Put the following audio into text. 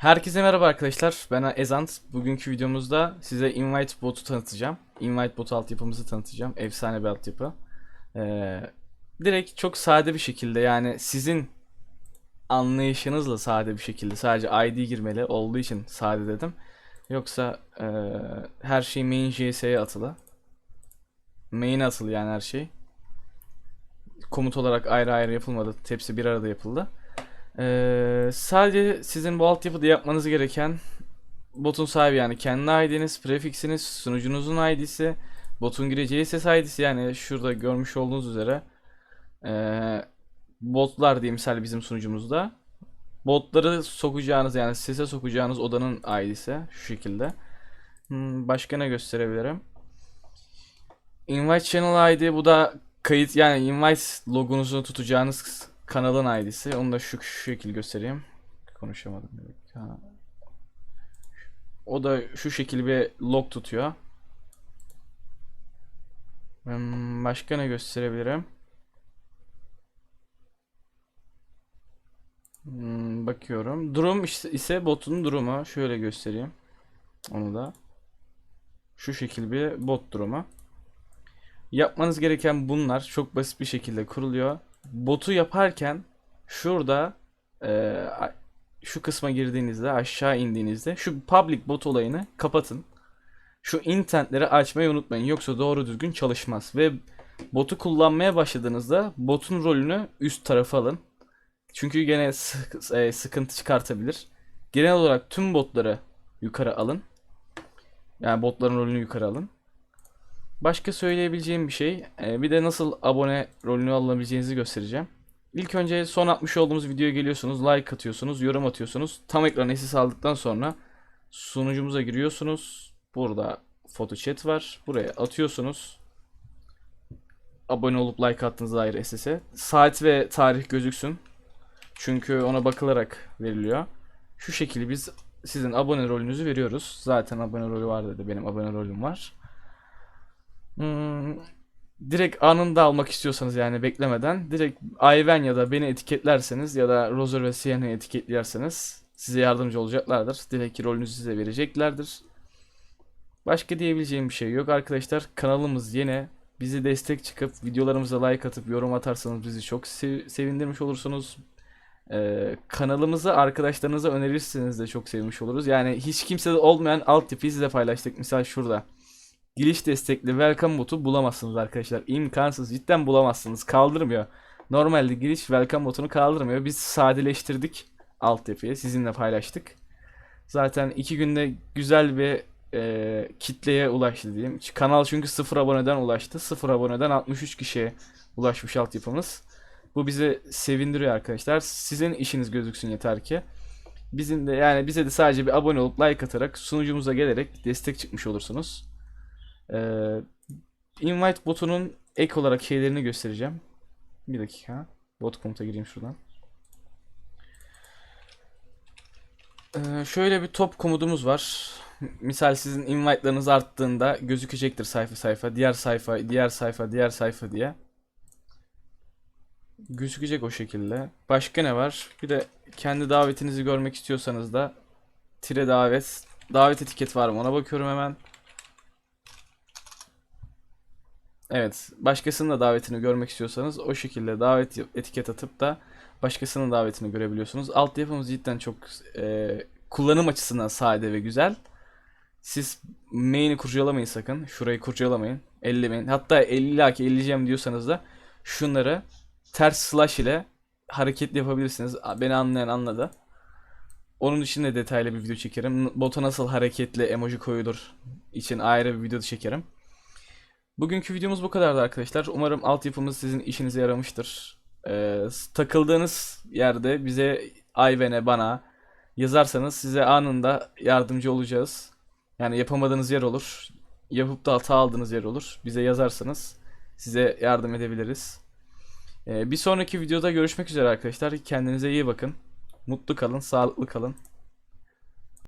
Herkese merhaba arkadaşlar. Ben Ezant. Bugünkü videomuzda size Invite Bot'u tanıtacağım. Invite Bot altyapımızı tanıtacağım. Efsane bir altyapı. Ee, direkt çok sade bir şekilde yani sizin anlayışınızla sade bir şekilde sadece ID girmeli olduğu için sade dedim. Yoksa ee, her şey main JS'ye atılı. Main atılı yani her şey. Komut olarak ayrı ayrı yapılmadı. Hepsi bir arada yapıldı. Ee, sadece sizin bu altyapıda yapmanız gereken botun sahibi yani kendi ID'niz, prefixiniz, sunucunuzun ID'si, botun gireceği ses ID'si yani şurada görmüş olduğunuz üzere ee, botlar diye misal bizim sunucumuzda botları sokacağınız yani sese sokacağınız odanın ID'si şu şekilde. Hmm, başka ne gösterebilirim? Invite Channel ID bu da kayıt yani invite logonuzu tutacağınız kanalın ID'si. Onu da şu, şu şekil göstereyim. Konuşamadım. O da şu şekil bir log tutuyor. Başka ne gösterebilirim? Hmm, bakıyorum. Durum ise botun durumu. Şöyle göstereyim. Onu da. Şu şekil bir bot durumu. Yapmanız gereken bunlar çok basit bir şekilde kuruluyor. Botu yaparken şurada e, şu kısma girdiğinizde aşağı indiğinizde şu public bot olayını kapatın. Şu intentleri açmayı unutmayın yoksa doğru düzgün çalışmaz ve botu kullanmaya başladığınızda botun rolünü üst tarafa alın. Çünkü gene sık- e, sıkıntı çıkartabilir. Genel olarak tüm botları yukarı alın. Yani botların rolünü yukarı alın. Başka söyleyebileceğim bir şey, e, bir de nasıl abone rolünü alabileceğinizi göstereceğim. İlk önce son atmış olduğumuz videoya geliyorsunuz, like atıyorsunuz, yorum atıyorsunuz. Tam ekran SS aldıktan sonra sunucumuza giriyorsunuz. Burada foto chat var. Buraya atıyorsunuz. Abone olup like attığınıza dair SS'e. Saat ve tarih gözüksün. Çünkü ona bakılarak veriliyor. Şu şekilde biz sizin abone rolünüzü veriyoruz. Zaten abone rolü var dedi. Benim abone rolüm var. Hmm, direkt anında almak istiyorsanız yani beklemeden direkt Ayven ya da beni etiketlerseniz ya da Rozer ve Siena'yı etiketlerseniz size yardımcı olacaklardır. Direkt rolünüzü size vereceklerdir. Başka diyebileceğim bir şey yok arkadaşlar. Kanalımız yeni. Bizi destek çıkıp videolarımıza like atıp yorum atarsanız bizi çok sev- sevindirmiş olursunuz. Ee, kanalımızı arkadaşlarınıza önerirseniz de çok sevmiş oluruz. Yani hiç kimsede olmayan altyapıyı size paylaştık. Misal şurada. Giriş destekli welcome botu bulamazsınız arkadaşlar. İmkansız. Cidden bulamazsınız. Kaldırmıyor. Normalde giriş welcome botunu kaldırmıyor. Biz sadeleştirdik altyapıyı. Sizinle paylaştık. Zaten iki günde güzel bir e, kitleye ulaştı diyeyim. Kanal çünkü sıfır aboneden ulaştı. Sıfır aboneden 63 kişiye ulaşmış altyapımız. Bu bizi sevindiriyor arkadaşlar. Sizin işiniz gözüksün yeter ki. Bizim de yani bize de sadece bir abone olup like atarak sunucumuza gelerek destek çıkmış olursunuz. Ee, invite botunun ek olarak şeylerini göstereceğim. Bir dakika. Bot komut'a gireyim şuradan. Ee, şöyle bir top komudumuz var. Misal sizin invite'larınız arttığında gözükecektir sayfa sayfa. Diğer sayfa, diğer sayfa, diğer sayfa diye. Gözükecek o şekilde. Başka ne var? Bir de kendi davetinizi görmek istiyorsanız da tire davet, davet etiket var mı? Ona bakıyorum hemen. Evet, başkasının da davetini görmek istiyorsanız o şekilde davet etiket atıp da başkasının davetini görebiliyorsunuz. Altyapımız cidden çok e, kullanım açısından sade ve güzel. Siz main'i kurcalamayın sakın. Şurayı kurcalamayın. Ellemeyin. Hatta illaki elleyeceğim diyorsanız da şunları ters slash ile hareketli yapabilirsiniz. Beni anlayan anladı. Onun için de detaylı bir video çekerim. Bota nasıl hareketli emoji koyulur için ayrı bir video çekerim. Bugünkü videomuz bu kadardı arkadaşlar. Umarım altyapımız sizin işinize yaramıştır. Ee, takıldığınız yerde bize Ayven'e bana yazarsanız size anında yardımcı olacağız. Yani yapamadığınız yer olur. Yapıp da hata aldığınız yer olur. Bize yazarsanız size yardım edebiliriz. Ee, bir sonraki videoda görüşmek üzere arkadaşlar. Kendinize iyi bakın. Mutlu kalın, sağlıklı kalın.